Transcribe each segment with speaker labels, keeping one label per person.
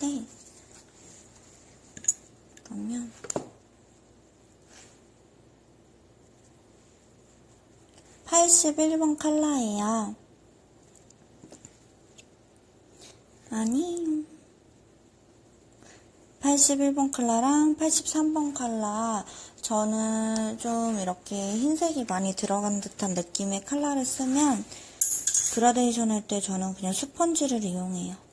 Speaker 1: 때. 그러면 (81번) 컬러예요. 아니 81번 컬러랑 83번 컬러. 저는 좀 이렇게 흰색이 많이 들어간 듯한 느낌의 컬러를 쓰면 그라데이션 할 때 저는 그냥 스펀지를 이용해요.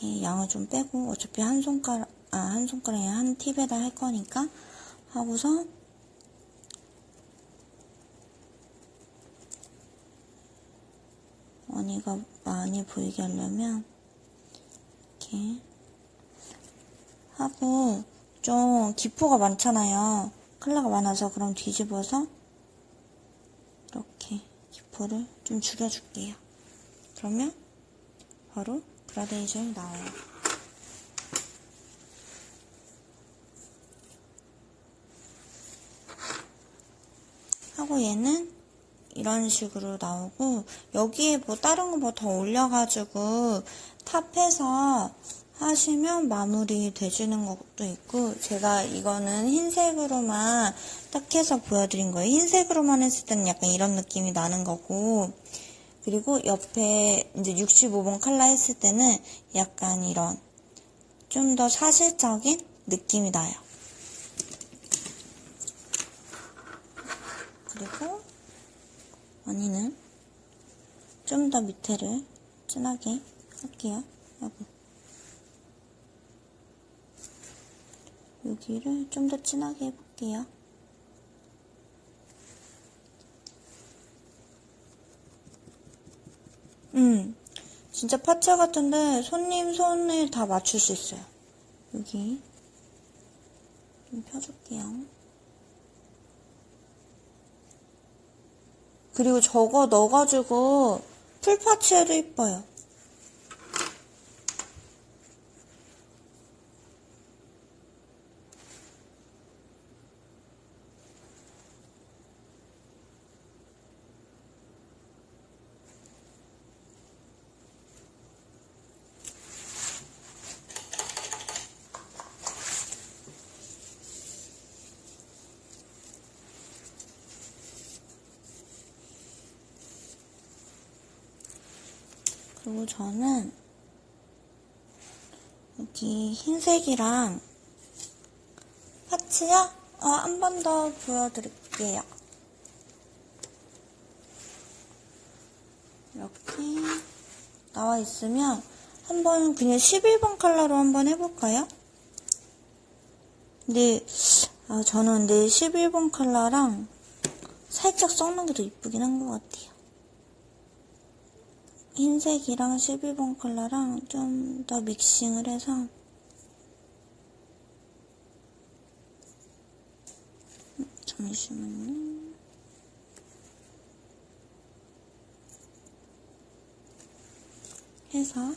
Speaker 1: 이렇게 양을 좀 빼고 어차피 한 손가락 아 한 손가락에 한 팁에다 할 거니까 하고서 언니가 많이 보이게 하려면 이렇게 하고 좀 기포가 많잖아요. 컬러가 많아서 그럼 뒤집어서 이렇게 기포를 좀 줄여줄게요. 그러면 바로 그라데이션이 나와요. 하고 얘는 이런 식으로 나오고 여기에 뭐 다른 거 뭐 더 올려가지고 탑해서 하시면 마무리 되시는 것도 있고 제가 이거는 흰색으로만 딱 해서 보여드린 거예요. 흰색으로만 했을 때는 약간 이런 느낌이 나는 거고 그리고 옆에 이제 65번 컬러 했을 때는 약간 이런 좀 더 사실적인 느낌이 나요. 그리고 언니는 좀 더 밑에를 진하게 할게요. 여기. 여기를 좀 더 진하게 해볼게요. 음, 진짜 파츠 같은데 손님 손을 다 맞출 수 있어요. 여기 좀 펴줄게요. 그리고 저거 넣어가지고 풀파츠 해도 이뻐요. 그리고 저는 여기 흰색이랑 파츠요? 어, 한 번 더 보여드릴게요. 이렇게 나와 있으면 한번 그냥 11번 컬러로 한번 해볼까요? 근데 아, 저는 근데 11번 컬러랑 살짝 섞는 게 더 이쁘긴 한 것 같아요. 흰색이랑 12번 컬러랑 좀 더 믹싱을 해서 잠시만요. 해서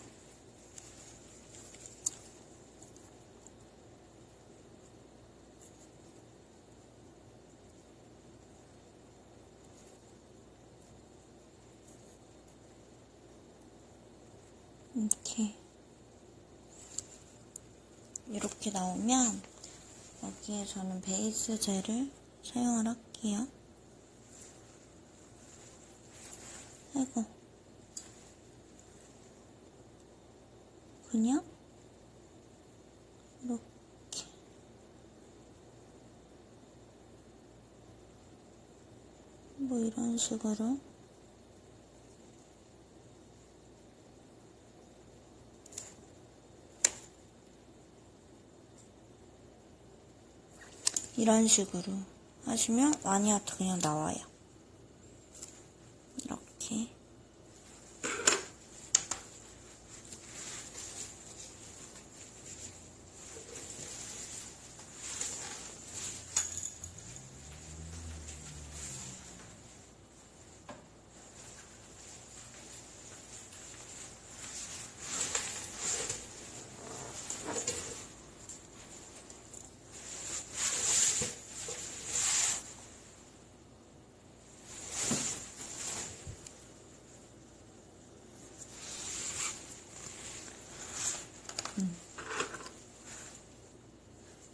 Speaker 1: 이렇게 이렇게 나오면 여기에 저는 베이스 젤을 사용을 할게요. 아이고. 그냥 이렇게. 뭐 이런 식으로 이런 식으로 하시면 와니아트 그냥 나와요. 이렇게.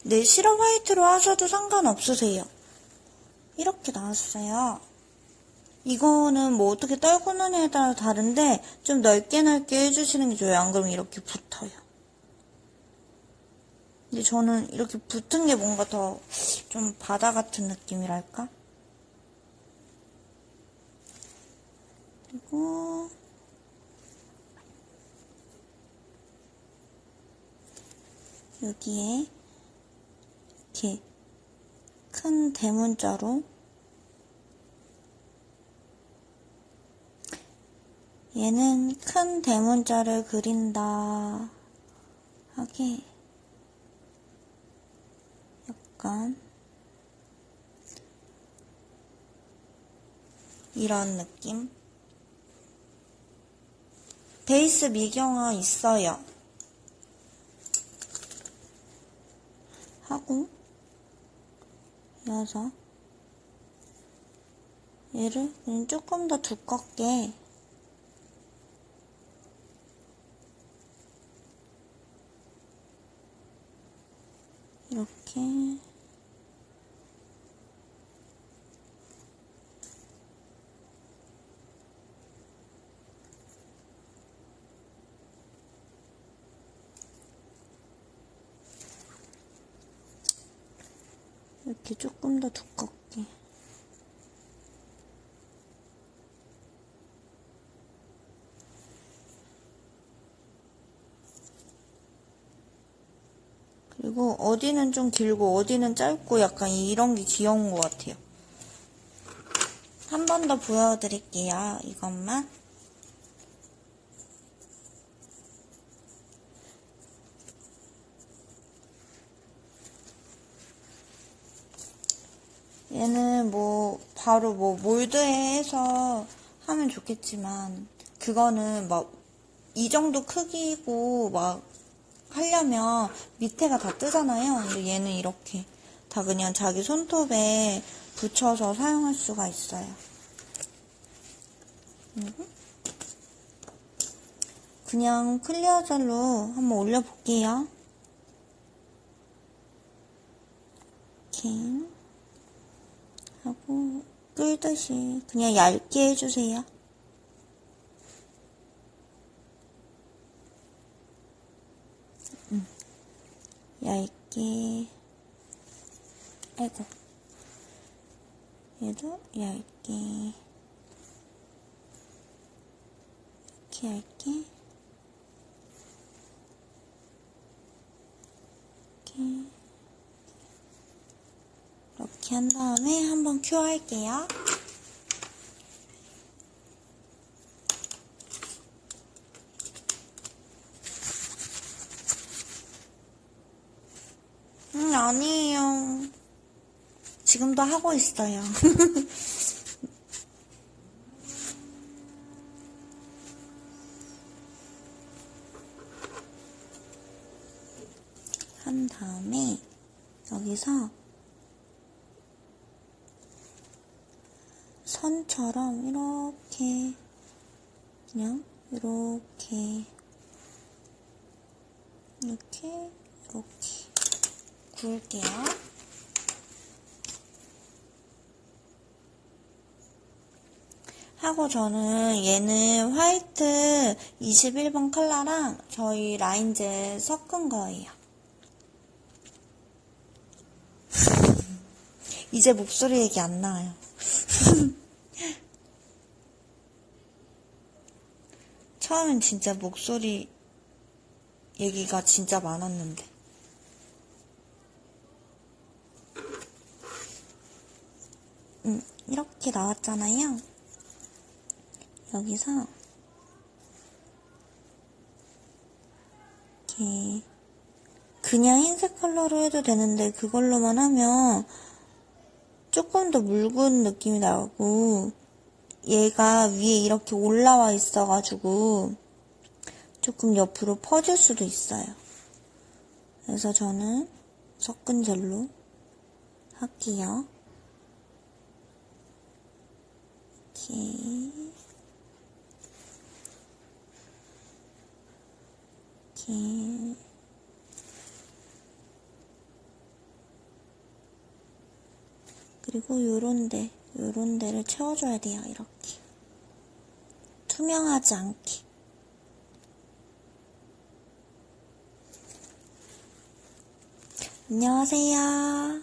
Speaker 1: 네, 실험 화이트로 하셔도 상관없으세요. 이렇게 나왔어요. 이거는 뭐 어떻게 떨고 노냐에 따라 다른데 좀 넓게 넓게 해주시는 게 좋아요. 안 그러면 이렇게 붙어요. 근데 저는 이렇게 붙은 게 뭔가 더 좀 바다 같은 느낌이랄까? 그리고 여기에 이렇게 큰 대문자로 얘는 큰 대문자를 그린다 하게 약간 이런 느낌. 베이스 미경화 있어요. 하고 이어서 얘를 조금 더 두껍게. 이렇게 이렇게 조금 더 두껍게 그리고 어디는 좀 길고 어디는 짧고 약간 이런 게 귀여운 것 같아요. 한 번 더 보여드릴게요. 이것만. 얘는 뭐 바로 뭐 몰드에 해서 하면 좋겠지만 그거는 막 이 정도 크기고 막 하려면 밑에가 다 뜨잖아요. 근데 얘는 이렇게 다 그냥 자기 손톱에 붙여서 사용할 수가 있어요. 그리고 그냥 클리어 젤로 한번 올려볼게요. 이렇게 하고 끌듯이 그냥 얇게 해주세요. 음, 얇게. 아이고. 얘도 얇게. 이렇게 얇게 이렇게 한 다음에 한번 큐 할게요. 음, 아니에요. 지금도 하고 있어요. 한 다음에 여기서 선처럼 이렇게 그냥 이렇게 이렇게 이렇게 구울게요. 하고 저는 얘는 화이트 21번 컬러랑 저희 라인젤 섞은 거예요. 이제 목소리 얘기 안 나와요. 처음엔 진짜 목소리 얘기가 진짜 많았는데. 음, 이렇게 나왔잖아요. 여기서 이렇게 그냥 흰색 컬러로 해도 되는데 그걸로만 하면 조금 더 묽은 느낌이 나고 얘가 위에 이렇게 올라와 있어가지고 조금 옆으로 퍼질 수도 있어요. 그래서 저는 섞은 젤로 할게요. 이렇게 이렇게 그리고 요런 데, 요런 데를 채워줘야 돼요, 이렇게. 투명하지 않게. 안녕하세요.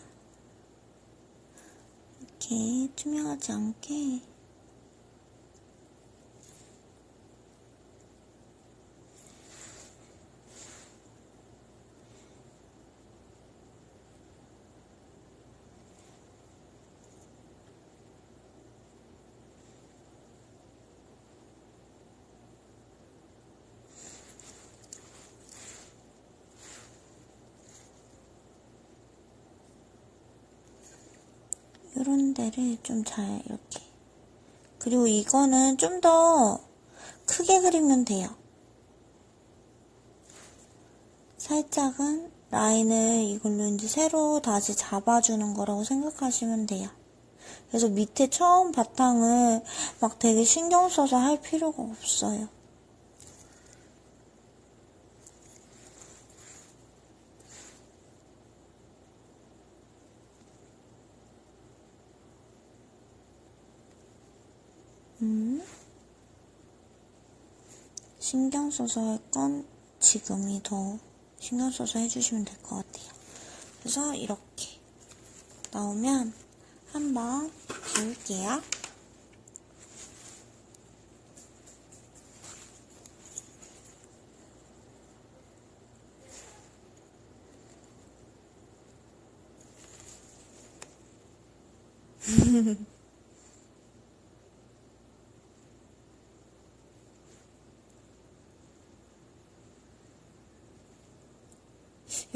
Speaker 1: 이렇게 투명하지 않게 요런 데를 좀 잘 이렇게 그리고 이거는 좀 더 크게 그리면 돼요. 살짝은 라인을 이걸로 이제 새로 다시 잡아주는 거라고 생각하시면 돼요. 그래서 밑에 처음 바탕을 막 되게 신경 써서 할 필요가 없어요. 신경 써서 할 건 지금이 더 신경 써서 해주시면 될 것 같아요. 그래서 이렇게 나오면 한번 지울게요.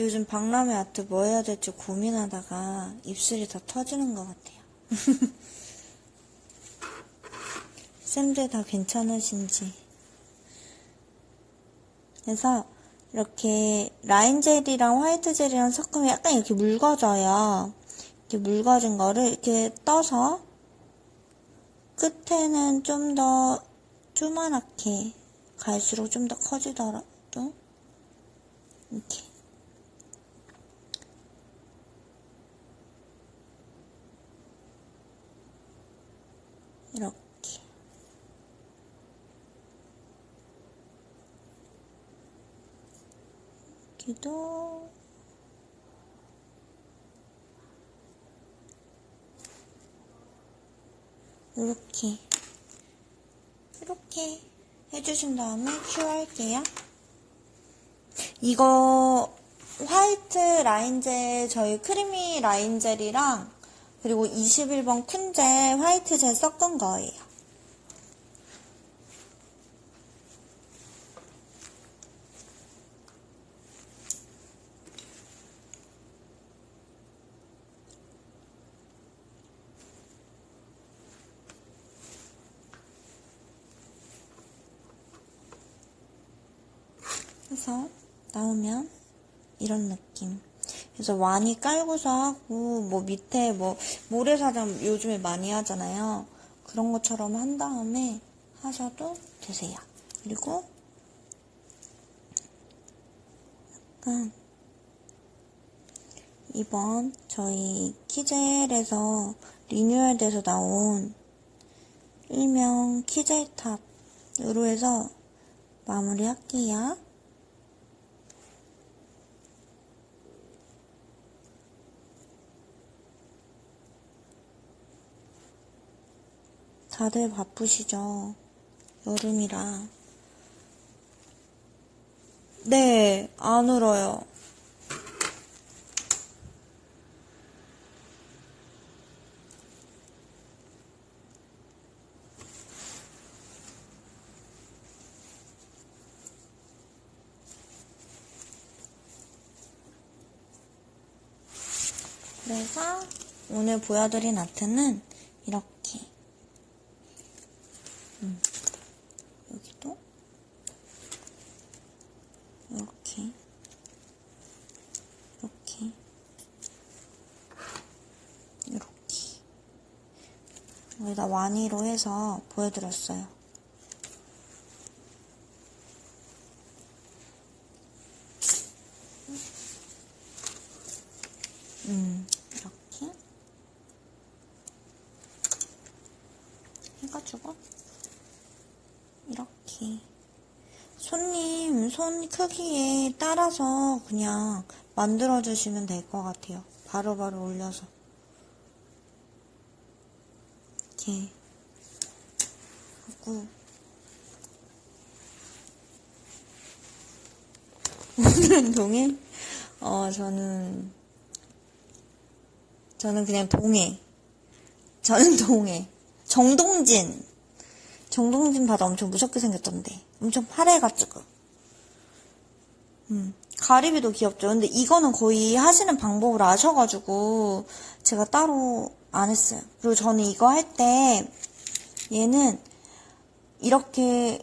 Speaker 1: 요즘 박람회 아트 뭐 해야 될지 고민하다가 입술이 다 터지는 것 같아요. 쌤들 다 괜찮으신지. 그래서 이렇게 라인 젤이랑 화이트 젤이랑 섞으면 약간 이렇게 묽어져요. 이렇게 묽어진 거를 이렇게 떠서 끝에는 좀 더 조그맣게 갈수록 좀 더 커지더라도 이렇게 여기도 이렇게 이렇게 해주신 다음에 큐 할게요. 이거 화이트 라인젤 저희 크리미 라인젤이랑 그리고 21번 쿤젤 화이트 젤 섞은 거예요. 그래서 나오면 이런 느낌. 그래서 많이 깔고서 하고 뭐 밑에 뭐 모래사장 요즘에 많이 하잖아요. 그런 것처럼 한 다음에 하셔도 되세요. 그리고 약간 이번 저희 키젤에서 리뉴얼돼서 나온 일명 키젤탑으로 해서 마무리할게요. 다들 바쁘시죠? 여름이라. 네, 안 울어요. 그래서 오늘 보여드린 아트는 이렇게 음. 여기도 이렇게. 이렇게. 이렇게. 여기다 와니로 해서 보여드렸어요. 음, 이렇게 해가지고 이렇게 손님 손 크기에 따라서 그냥 만들어 주시면 될 것 같아요. 바로 바로 올려서 이렇게 하고 오늘은 동해? 어 저는 저는 그냥 동해. 저는 동해. 정동진. 정동진 바다 엄청 무섭게 생겼던데. 엄청 파래가지고. 음, 가리비도 귀엽죠. 근데 이거는 거의 하시는 방법을 아셔가지고 제가 따로 안 했어요. 그리고 저는 이거 할 때 얘는 이렇게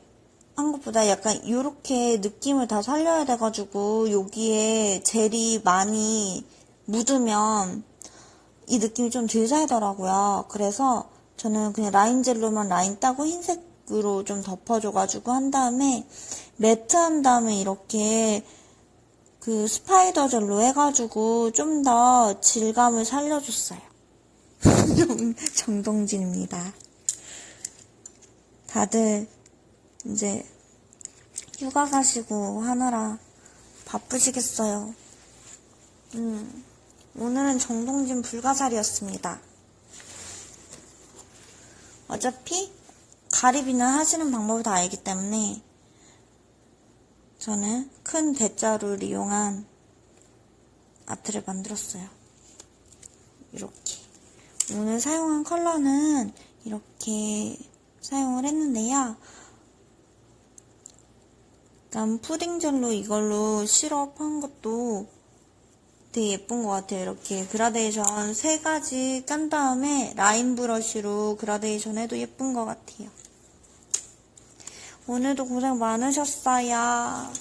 Speaker 1: 한 것보다 약간 이렇게 느낌을 다 살려야 돼가지고 여기에 젤이 많이 묻으면 이 느낌이 좀 덜 살더라고요. 그래서 저는 그냥 라인 젤로만 라인 따고 흰색 으로 좀 덮어줘가지고 한 다음에 매트 한 다음에 이렇게 그 스파이더 젤로 해가지고 좀 더 질감을 살려줬어요. 정- 정동진입니다. 다들 이제 휴가 가시고 하느라 바쁘시겠어요. 음, 오늘은 정동진 불가사리였습니다. 어차피 가리비는 하시는 방법을 다 알기 때문에 저는 큰 대자루를 이용한 아트를 만들었어요. 이렇게. 오늘 사용한 컬러는 이렇게 사용을 했는데요. 일단 푸딩젤로 이걸로 시럽한 것도 되게 예쁜 것 같아요. 이렇게 그라데이션 세 가지 깐 다음에 라인 브러쉬로 그라데이션 해도 예쁜 것 같아요. 오늘도 고생 많으셨어요.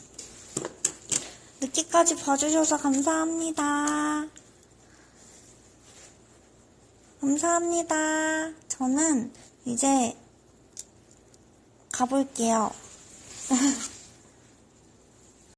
Speaker 1: 늦게까지 봐주셔서 감사합니다. 감사합니다. 저는 이제 가볼게요.